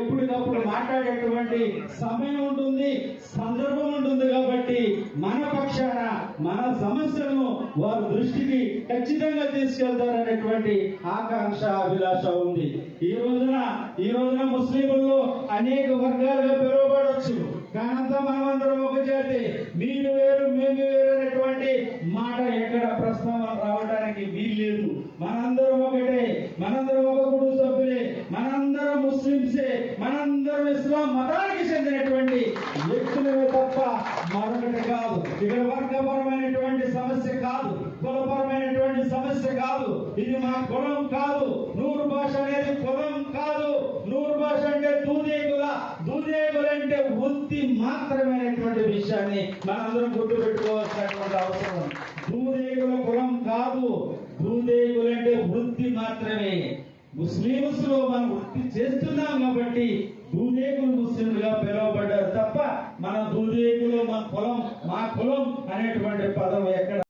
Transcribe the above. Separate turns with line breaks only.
ఎప్పటికప్పుడు మాట్లాడేటువంటి సమయం ఉంటుంది సందర్భం ఉంటుంది కాబట్టి మన పక్షాన మన సమస్యలను వారి దృష్టికి ఖచ్చితంగా తీసుకెళ్తారనేటువంటి ఆకాంక్ష అభిలాష ఉంది. ఈ రోజున ఈ రోజున ముస్లింలు అనేక వర్గాలుగా పిలువబడవచ్చు కానంతా మనమందరం ఒక జాతి. మీరు వేరు మేము వేరు అనేటువంటి మాట ఎక్కడ ప్రస్తావన రావడానికి వీలు మనందరం ఒకటే మనందరం ఒక కుటుంబ సభ్యులే మనందరం ముస్లింసే మనందరం ఇస్లాం మతానికి చెందినటువంటి వ్యక్తులమే తప్ప మరొకటి కాదు. ఇక్కడ వర్గపరమైనటువంటి సమస్య కాదు. కులపరమైనటువంటి సమస్య కాదు. ఇది మా కులం కాదు. నూరు భాష అనేది కులం కాదు. నూరు భాష అంటే దూదేగుల. దూదేగుల అంటే వృత్తి మాత్రమైనటువంటి విషయాన్ని మనందరం గుర్తుపెట్టుకోవాల్సినటువంటి అవసరం దూదేగుల కులం కాదు. దూదేగులంటే వృత్తి మాత్రమే. ముస్లిమ్స్లో మనం వృత్తి చేస్తున్నాం దూదేగులు పిలువబడ్డారు తప్ప మన దూదీకులు మన కులం మా కులం అనేటువంటి పదం ఎక్కడ